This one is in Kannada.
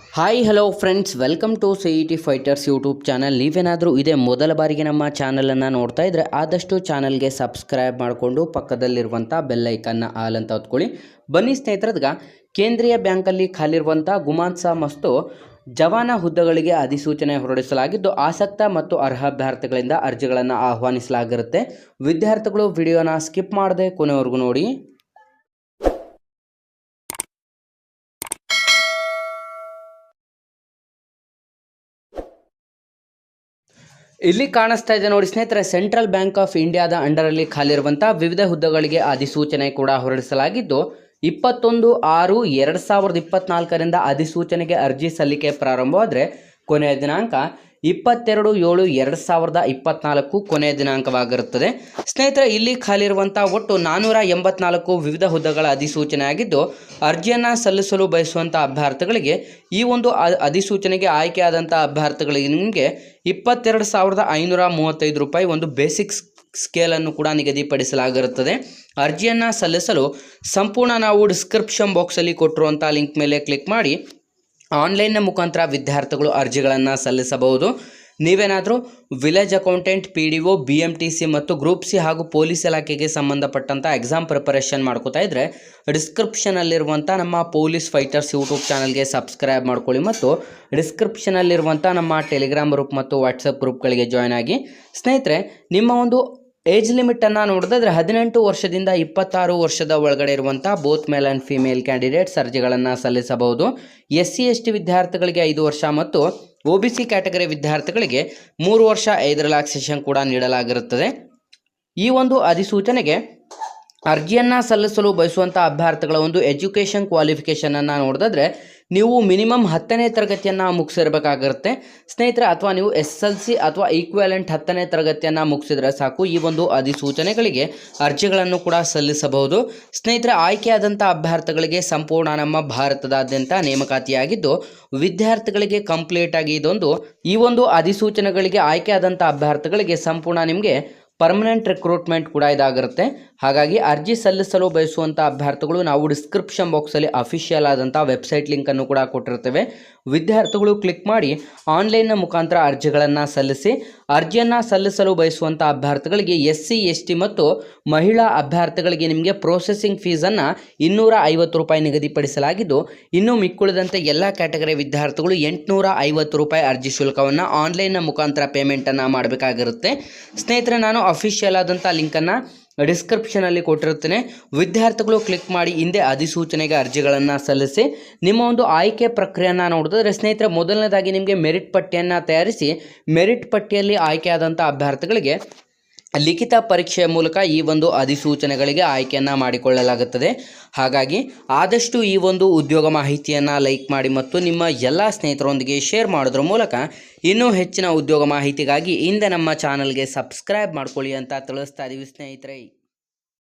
Hi hello friends welcome to C E T fighters YouTube channel ನೀವೇನಾದರೂ ಇದೇ ಮೊದಲ ಬಾರಿಗೆ ನಮ್ಮ ಚಾನಲನ್ನು ನೋಡ್ತಾ ಇದ್ದರೆ ಆದಷ್ಟು ಚಾನಲ್ಗೆ ಸಬ್ಸ್ಕ್ರೈಬ್ ಮಾಡಿಕೊಂಡು ಪಕ್ಕದಲ್ಲಿರುವಂಥ ಬೆಲ್ಲೈಕನ್ನ ಆಲ್ ಅಂತ ಹೊತ್ಕೊಳ್ಳಿ. ಬನ್ನಿ ಸ್ನೇಹಿತರದ್ಗ ಕೇಂದ್ರೀಯ ಬ್ಯಾಂಕಲ್ಲಿ ಖಾಲಿರುವಂಥ ಗುಮಾನ್ಸ ಮಸ್ತು ಜವಾನ ಹುದ್ದೆಗಳಿಗೆ ಅಧಿಸೂಚನೆ ಹೊರಡಿಸಲಾಗಿದ್ದು, ಆಸಕ್ತ ಮತ್ತು ಅರ್ಹ ಅಭ್ಯರ್ಥಿಗಳಿಂದ ಅರ್ಜಿಗಳನ್ನು ಆಹ್ವಾನಿಸಲಾಗಿರುತ್ತೆ. ವಿದ್ಯಾರ್ಥಿಗಳು ವಿಡಿಯೋನ ಸ್ಕಿಪ್ ಮಾಡದೆ ಕೊನೆವರೆಗೂ ನೋಡಿ. ಇಲ್ಲಿ ಕಾಣಿಸ್ತಾ ಇದೆ ನೋಡಿ ಸ್ನೇಹಿತರೆ, ಸೆಂಟ್ರಲ್ ಬ್ಯಾಂಕ್ ಆಫ್ ಇಂಡಿಯಾದ ಅಂಡರಲ್ಲಿ ಖಾಲಿರುವಂತಹ ವಿವಿಧ ಹುದ್ದೆಗಳಿಗೆ ಅಧಿಸೂಚನೆ ಕೂಡ ಹೊರಡಿಸಲಾಗಿದ್ದು, ಇಪ್ಪತ್ತೊಂದು ಆರು ಎರಡು ಸಾವಿರದ ಇಪ್ಪತ್ನಾಲ್ಕರಿಂದ ಅಧಿಸೂಚನೆಗೆ ಅರ್ಜಿ ಸಲ್ಲಿಕೆ ಪ್ರಾರಂಭವಾದರೆ ಕೊನೆಯ ದಿನಾಂಕ ಇಪ್ಪತ್ತೆರಡು ಏಳು ಎರಡು ಸಾವಿರದ ಇಪ್ಪತ್ನಾಲ್ಕು ಕೊನೆಯ ದಿನಾಂಕವಾಗಿರುತ್ತದೆ. ಸ್ನೇಹಿತರೆ, ಇಲ್ಲಿ ಖಾಲಿರುವಂಥ ಒಟ್ಟು ನಾನ್ನೂರ ಎಂಬತ್ನಾಲ್ಕು ವಿವಿಧ ಹುದ್ದೆಗಳ ಅಧಿಸೂಚನೆ ಆಗಿದ್ದು ಅರ್ಜಿಯನ್ನು ಸಲ್ಲಿಸಲು ಬಯಸುವಂಥ ಅಭ್ಯರ್ಥಿಗಳಿಗೆ ಈ ಒಂದು ಅಧಿಸೂಚನೆಗೆ ಆಯ್ಕೆಯಾದಂಥ ಅಭ್ಯರ್ಥಿಗಳಿಗೆ ನಿಮಗೆ ಇಪ್ಪತ್ತೆರಡು ಸಾವಿರದ ಐನೂರ ಮೂವತ್ತೈದು ರೂಪಾಯಿ ಒಂದು ಬೇಸಿಕ್ ಸ್ಕೇಲನ್ನು ಕೂಡ ನಿಗದಿಪಡಿಸಲಾಗಿರುತ್ತದೆ. ಅರ್ಜಿಯನ್ನು ಸಲ್ಲಿಸಲು ಸಂಪೂರ್ಣ ನಾವು ಡಿಸ್ಕ್ರಿಪ್ಷನ್ ಬಾಕ್ಸಲ್ಲಿ ಕೊಟ್ಟಿರುವಂಥ ಲಿಂಕ್ ಮೇಲೆ ಕ್ಲಿಕ್ ಮಾಡಿ ಆನ್ಲೈನ್ನ ಮುಖಾಂತರ ವಿದ್ಯಾರ್ಥಿಗಳು ಅರ್ಜಿಗಳನ್ನು ಸಲ್ಲಿಸಬಹುದು. ನೀವೇನಾದರೂ village accountant, P D O, B M T C ಮತ್ತು ಗ್ರೂಪ್ ಸಿ ಹಾಗೂ ಪೊಲೀಸ್ ಇಲಾಖೆಗೆ ಸಂಬಂಧಪಟ್ಟಂಥ ಎಕ್ಸಾಮ್ ಪ್ರಿಪರೇಷನ್ ಮಾಡ್ಕೋತಾ ಇದ್ದರೆ ಡಿಸ್ಕ್ರಿಪ್ಷನಲ್ಲಿರುವಂಥ ನಮ್ಮ ಪೊಲೀಸ್ ಫೈಟರ್ಸ್ ಯೂಟ್ಯೂಬ್ ಚಾನಲ್ಗೆ ಸಬ್ಸ್ಕ್ರೈಬ್ ಮಾಡ್ಕೊಳ್ಳಿ ಮತ್ತು ಡಿಸ್ಕ್ರಿಪ್ಷನಲ್ಲಿರುವಂಥ ನಮ್ಮ ಟೆಲಿಗ್ರಾಮ್ ಗ್ರೂಪ್ ಮತ್ತು ವಾಟ್ಸಪ್ ಗ್ರೂಪ್ಗಳಿಗೆ ಜಾಯ್ನ್ ಆಗಿ. ಸ್ನೇಹಿತರೆ, ನಿಮ್ಮ ಒಂದು ಏಜ್ ಲಿಮಿಟನ್ನು ನೋಡಿದ್ರೆ ಹದಿನೆಂಟು ವರ್ಷದಿಂದ ಇಪ್ಪತ್ತಾರು ವರ್ಷದ ಒಳಗಡೆ ಇರುವಂಥ both male and female candidates ಅರ್ಜಿಗಳನ್ನು ಸಲ್ಲಿಸಬಹುದು. ಎಸ್ ಸಿ ಎಸ್ ಟಿ ವಿದ್ಯಾರ್ಥಿಗಳಿಗೆ ಐದು ವರ್ಷ ಮತ್ತು ಒ ಬಿ ಸಿ ಕ್ಯಾಟಗರಿ ವಿದ್ಯಾರ್ಥಿಗಳಿಗೆ ಮೂರು ವರ್ಷ ಐದು ರಿಲ್ಯಾಕ್ಸೇಷನ್ ಕೂಡ ನೀಡಲಾಗಿರುತ್ತದೆ. ಈ ಒಂದು ಅಧಿಸೂಚನೆಗೆ ಅರ್ಜಿಯನ್ನು ಸಲ್ಲಿಸಲು ಬಯಸುವಂಥ ಅಭ್ಯರ್ಥಿಗಳ ಒಂದು ಎಜುಕೇಷನ್ ಕ್ವಾಲಿಫಿಕೇಷನನ್ನು ನೋಡಿದ್ರೆ ನೀವು ಮಿನಿಮಮ್ ಹತ್ತನೇ ತರಗತಿಯನ್ನು ಮುಗಿಸಿರ್ಬೇಕಾಗಿರುತ್ತೆ ಸ್ನೇಹಿತರೆ, ಅಥವಾ ನೀವು ಎಸ್ ಎಲ್ ಸಿ ಅಥವಾ ಈಕ್ವಾಲೆಂಟ್ ಹತ್ತನೇ ತರಗತಿಯನ್ನು ಮುಗಿಸಿದ್ರೆ ಸಾಕು. ಈ ಒಂದು ಅಧಿಸೂಚನೆಗಳಿಗೆ ಅರ್ಜಿಗಳನ್ನು ಕೂಡ ಸಲ್ಲಿಸಬಹುದು. ಸ್ನೇಹಿತರೆ ಆಯ್ಕೆಯಾದಂಥ ಅಭ್ಯರ್ಥಿಗಳಿಗೆ ಸಂಪೂರ್ಣ ನಮ್ಮ ಭಾರತದಾದ್ಯಂತ ನೇಮಕಾತಿಯಾಗಿದ್ದು, ವಿದ್ಯಾರ್ಥಿಗಳಿಗೆ ಕಂಪ್ಲೀಟ್ ಆಗಿ ಇದೊಂದು, ಈ ಒಂದು ಅಧಿಸೂಚನೆಗಳಿಗೆ ಆಯ್ಕೆಯಾದಂಥ ಅಭ್ಯರ್ಥಿಗಳಿಗೆ ಸಂಪೂರ್ಣ ನಿಮಗೆ ಪರ್ಮನೆಂಟ್ ರಿಕ್ರೂಟ್ಮೆಂಟ್ ಕೂಡ ಇದಾಗಿರುತ್ತೆ. ಹಾಗಾಗಿ ಅರ್ಜಿ ಸಲ್ಲಿಸಲು ಬಯಸುವಂಥ ಅಭ್ಯರ್ಥಿಗಳು ನಾವು ಡಿಸ್ಕ್ರಿಪ್ಷನ್ ಬಾಕ್ಸಲ್ಲಿ ಅಫಿಷಿಯಲ್ ಆದಂಥ ವೆಬ್ಸೈಟ್ ಲಿಂಕನ್ನು ಕೂಡ ಕೊಟ್ಟಿರ್ತೇವೆ ವಿದ್ಯಾರ್ಥಿಗಳು ಕ್ಲಿಕ್ ಮಾಡಿ ಆನ್ಲೈನ್ನ ಮುಖಾಂತರ ಅರ್ಜಿಗಳನ್ನು ಸಲ್ಲಿಸಿ, ಅರ್ಜಿಯನ್ನು ಸಲ್ಲಿಸಲು ಬಯಸುವಂಥ ಅಭ್ಯರ್ಥಿಗಳಿಗೆ ಎಸ್ ಸಿ ಎಸ್ ಟಿ ಮತ್ತು ಮಹಿಳಾ ಅಭ್ಯರ್ಥಿಗಳಿಗೆ ನಿಮಗೆ ಪ್ರೊಸೆಸಿಂಗ್ ಫೀಸನ್ನು ಇನ್ನೂರ ಐವತ್ತು ರೂಪಾಯಿ ನಿಗದಿಪಡಿಸಲಾಗಿದ್ದು, ಇನ್ನು ಮಿಕ್ಕುಳಿದಂತೆ ಎಲ್ಲ ಕ್ಯಾಟಗರಿ ವಿದ್ಯಾರ್ಥಿಗಳು ಎಂಟುನೂರ ಐವತ್ತು ರೂಪಾಯಿ ಅರ್ಜಿ ಶುಲ್ಕವನ್ನು ಆನ್ಲೈನ್ನ ಮುಖಾಂತರ ಪೇಮೆಂಟನ್ನು ಮಾಡಬೇಕಾಗಿರುತ್ತೆ. ಸ್ನೇಹಿತರೆ, ನಾನು ಅಫಿಷಿಯಲ್ ಆದಂಥ ಲಿಂಕನ್ನು ಡಿಸ್ಕ್ರಿಪ್ಷನಲ್ಲಿ ಕೊಟ್ಟಿರುತ್ತೇನೆ. ವಿದ್ಯಾರ್ಥಿಗಳು ಕ್ಲಿಕ್ ಮಾಡಿ ಹಿಂದೆ ಅಧಿಸೂಚನೆಗೆ ಅರ್ಜಿಗಳನ್ನು ಸಲ್ಲಿಸಿ, ನಿಮ್ಮ ಒಂದು ಆಯ್ಕೆ ಪ್ರಕ್ರಿಯೆಯನ್ನು ನೋಡಿದ್ರೆ ಸ್ನೇಹಿತರೆ, ಮೊದಲನೇದಾಗಿ ನಿಮಗೆ ಮೆರಿಟ್ ಪಟ್ಟಿಯನ್ನು ತಯಾರಿಸಿ ಮೆರಿಟ್ ಪಟ್ಟಿಯಲ್ಲಿ ಆಯ್ಕೆಯಾದಂಥ ಅಭ್ಯರ್ಥಿಗಳಿಗೆ ಲಿಖಿತ ಪರೀಕ್ಷೆಯ ಮೂಲಕ ಈ ಒಂದು ಅಧಿಸೂಚನೆಗಳಿಗೆ ಆಯ್ಕೆಯನ್ನು ಮಾಡಿಕೊಳ್ಳಲಾಗುತ್ತದೆ. ಹಾಗಾಗಿ ಆದಷ್ಟು ಈ ಒಂದು ಉದ್ಯೋಗ ಮಾಹಿತಿಯನ್ನು ಲೈಕ್ ಮಾಡಿ ಮತ್ತು ನಿಮ್ಮ ಎಲ್ಲ ಸ್ನೇಹಿತರೊಂದಿಗೆ ಶೇರ್ ಮಾಡೋದ್ರ ಮೂಲಕ ಇನ್ನೂ ಹೆಚ್ಚಿನ ಉದ್ಯೋಗ ಮಾಹಿತಿಗಾಗಿ ಹಿಂದೆ ನಮ್ಮ ಚಾನಲ್ಗೆ ಸಬ್ಸ್ಕ್ರೈಬ್ ಮಾಡ್ಕೊಳ್ಳಿ ಅಂತ ತಿಳಿಸ್ತಾ ಇದ್ದೀವಿ ಸ್ನೇಹಿತರೆ.